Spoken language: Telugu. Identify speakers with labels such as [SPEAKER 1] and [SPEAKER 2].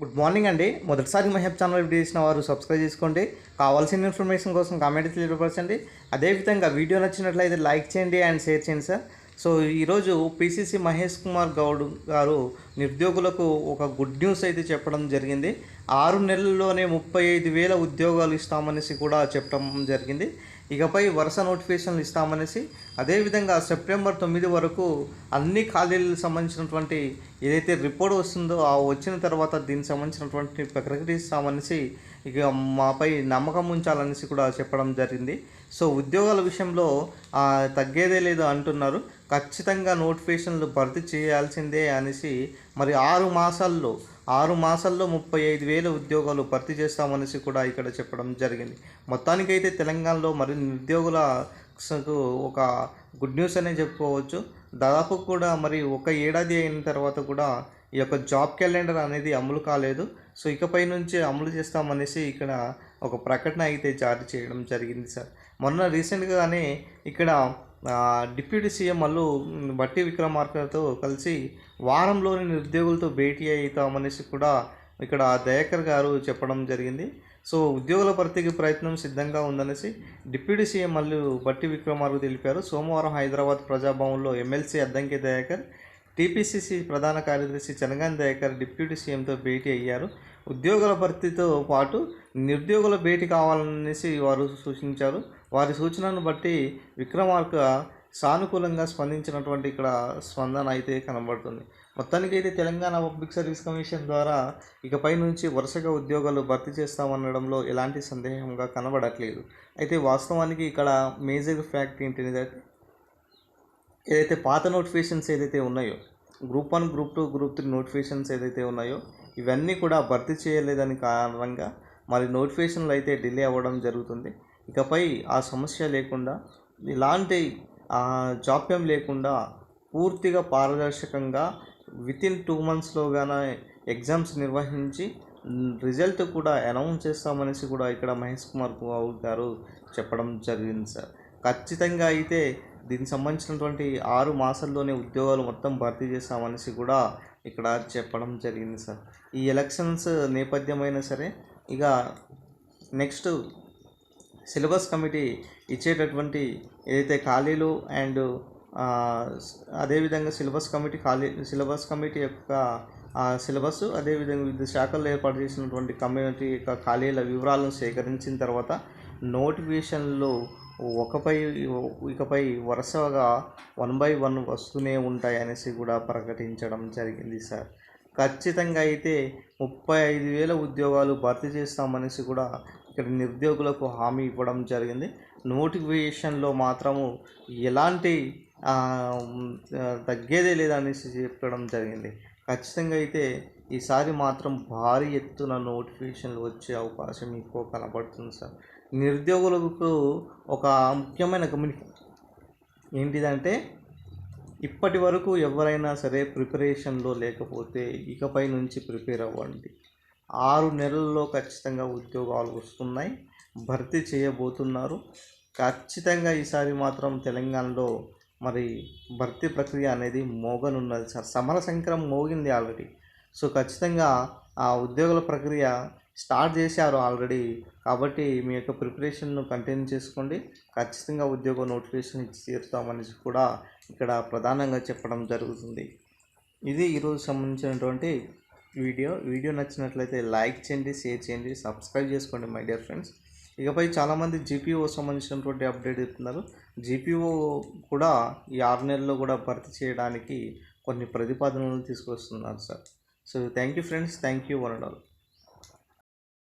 [SPEAKER 1] గుడ్ మార్నింగ్ అండి. మొదటిసారి మహబ్ ఛానల్ వీడియో చేసిన వారు సబ్స్క్రైబ్ చేసుకోండి. కావాల్సిన ఇన్ఫర్మేషన్ కోసం కామెంట్ తెలియపరచండి. అదేవిధంగా వీడియో నచ్చినట్లయితే లైక్ చేయండి అండ్ షేర్ చేయండి సార్. సో ఈరోజు పిసిసి మహేష్ కుమార్ గౌడ్ గారు నిరుద్యోగులకు ఒక గుడ్ న్యూస్ అయితే చెప్పడం జరిగింది. ఆరు నెలల్లోనే ముప్పై ఐదు వేల ఉద్యోగాలు ఇస్తామనేసి కూడా చెప్పడం జరిగింది. ఇకపై వరుస నోటిఫికేషన్లు ఇస్తామనేసి అదేవిధంగా సెప్టెంబర్ తొమ్మిది వరకు అన్ని ఖాళీలకు సంబంధించినటువంటి ఏదైతే రిపోర్ట్ వస్తుందో ఆ వచ్చిన తర్వాత దీనికి సంబంధించినటువంటి ప్రకటిస్తామనేసి ఇక మాపై నమ్మకం ఉంచాలనేసి కూడా చెప్పడం జరిగింది. సో ఉద్యోగాల విషయంలో తగ్గేదే లేదు అంటున్నారు. ఖచ్చితంగా నోటిఫికేషన్లు భర్తీ చేయాల్సిందే అనేసి మరి ఆరు మాసాల్లో ఆరు మాసాల్లో ముప్పై ఐదు వేల ఉద్యోగాలు భర్తీ చేస్తామనేసి కూడా ఇక్కడ చెప్పడం జరిగింది. మొత్తానికైతే తెలంగాణలో మరి నిరుద్యోగుల ఒక గుడ్ న్యూస్ అనే చెప్పుకోవచ్చు. దాదాపు కూడా మరి ఒక ఏడాది అయిన తర్వాత కూడా ఈ యొక్క జాబ్ క్యాలెండర్ అనేది అమలు కాలేదు. సో ఇకపై నుంచి అమలు చేస్తామనేసి ఇక్కడ ఒక ప్రకటన అయితే జారీ చేయడం జరిగింది సార్. మొన్న రీసెంట్గానే ఇక్కడ డిప్యూటీ సీఎం మల్లు బట్టి విక్రమార్కతో కలిసి వారంలోని నిరుద్యోగులతో భేటీ అవుతామనేసి కూడా ఇక్కడ దయాకర్ గారు చెప్పడం జరిగింది. సో ఉద్యోగుల భర్తీకి ప్రయత్నం సిద్ధంగా ఉందనేసి డిప్యూటీ సీఎం మల్లు బట్టి విక్రమార్కు తెలిపారు. సోమవారం హైదరాబాద్ ప్రజాభవన్లో ఎమ్మెల్సీ అద్దంకి దయాకర్ టీపీసీసీ ప్రధాన కార్యదర్శి చనగాన్ దయాకర్ డిప్యూటీ సీఎంతో భేటీ అయ్యారు. ఉద్యోగుల భర్తీతో పాటు నిరుద్యోగుల భేటీ కావాలనేసి వారు సూచించారు. వారి సూచనను బట్టి విక్రమార్క సానుకూలంగా స్పందించినటువంటి ఇక్కడ స్పందన అయితే కనబడుతుంది. మొత్తానికి అయితే తెలంగాణ పబ్లిక్ సర్వీస్ కమిషన్ ద్వారా ఇకపై నుంచి వరుసగా ఉద్యోగాలు భర్తీ చేస్తామనడంలో ఎలాంటి సందేహంగా కనబడట్లేదు. అయితే వాస్తవానికి ఇక్కడ మేజర్ ఫ్యాక్ట్ ఏంటిదంటే ఏదైతే పాత నోటిఫికేషన్స్ ఏదైతే ఉన్నాయో group one group two group three notifications ఏదైతే ఉన్నాయో ఇవన్నీ కూడా భర్తీ చేయలేదని కారణంగా మరి నోటిఫికేషన్లు అయితే డిలే అవ్వడం జరుగుతుంది. ఇకపై ఆ సమస్య లేకుండా ఇలాంటి ఆ, జాప్యం లేకుండా పూర్తిగా పారదర్శకంగా విత్ ఇన్ టూ మంత్స్లోగానే ఎగ్జామ్స్ నిర్వహించి రిజల్ట్ కూడా అనౌన్స్ చేస్తామనేసి కూడా ఇక్కడ మహేష్ కుమార్ బాబు గారు చెప్పడం జరిగింది సార్. ఖచ్చితంగా అయితే దీనికి సంబంధించినటువంటి ఆరు మాసాల్లోనే ఉద్యోగాలు మొత్తం భర్తీ చేస్తామనేసి కూడా ఇక్కడ చెప్పడం జరిగింది సార్. ఈ ఎలక్షన్స్ నేపథ్యమైనా సరే ఇక నెక్స్ట్ సిలబస్ కమిటీ ఇచ్చేటటువంటి ఏదైతే ఖాళీలు అండ్ అదేవిధంగా సిలబస్ కమిటీ ఖాళీ సిలబస్ కమిటీ యొక్క సిలబస్ అదేవిధంగా వివిధ శాఖల్లో ఏర్పాటు చేసినటువంటి కమ్యూనిటీ యొక్క ఖాళీల వివరాలను సేకరించిన తర్వాత నోటిఫికేషన్లు ఒకపై ఇకపై వరుసగా వన్ బై వన్ వస్తూనే ఉంటాయి అనేసి కూడా ప్రకటించడం జరిగింది సార్. ఖచ్చితంగా అయితే ముప్పై ఐదు వేల ఉద్యోగాలు భర్తీ చేస్తామనేసి కూడా ఇక్కడ నిరుద్యోగులకు హామీ ఇవ్వడం జరిగింది. నోటిఫికేషన్లో మాత్రము ఎలాంటి తగ్గేదే లేదనేసి చెప్పడం జరిగింది. ఖచ్చితంగా అయితే ఈసారి మాత్రం భారీ ఎత్తున నోటిఫికేషన్లు వచ్చే అవకాశం ఎక్కువ కనబడుతుంది సార్. నిరుద్యోగులకు ఒక ముఖ్యమైన కమ్యూనికే ఏంటిదంటే ఇప్పటి వరకు ఎవరైనా సరే ప్రిపరేషన్లో లేకపోతే ఇకపై నుంచి ప్రిపేర్ అవ్వండి. ఆరు నెలల్లో ఖచ్చితంగా ఉద్యోగాలు వస్తున్నాయి. భర్తీ చేయబోతున్నారు. ఖచ్చితంగా ఈసారి మాత్రం తెలంగాణలో మరి భర్తీ ప్రక్రియ అనేది మోగనున్నది సార్. సమర సంక్రమం మోగింది ఆల్రెడీ. సో ఖచ్చితంగా ఆ ఉద్యోగుల ప్రక్రియ స్టార్ట్ చేశారు ఆల్రెడీ. కాబట్టి మీ యొక్క ప్రిపరేషన్ను కంటిన్యూ చేసుకోండి. ఖచ్చితంగా ఉద్యోగ నోటిఫికేషన్ ఇచ్చి తీరుతామనేసి కూడా ఇక్కడ ప్రధానంగా చెప్పడం జరుగుతుంది. ఇది ఈరోజు సంబంధించినటువంటి వీడియో. వీడియో నచ్చినట్లయితే లైక్ చేయండి షేర్ చేయండి సబ్స్క్రైబ్ చేసుకోండి మై డియర్ ఫ్రెండ్స్. ఇకపై చాలామంది జీపీఓ సంబంధించినటువంటి అప్డేట్ ఇస్తున్నారు జీపీఓ కూడా ఈ ఆరు నెలల్లో కూడా భర్తీ చేయడానికి కొన్ని ప్రతిపాదనలు తీసుకొస్తున్నారు sir. So thank you friends thank you one and all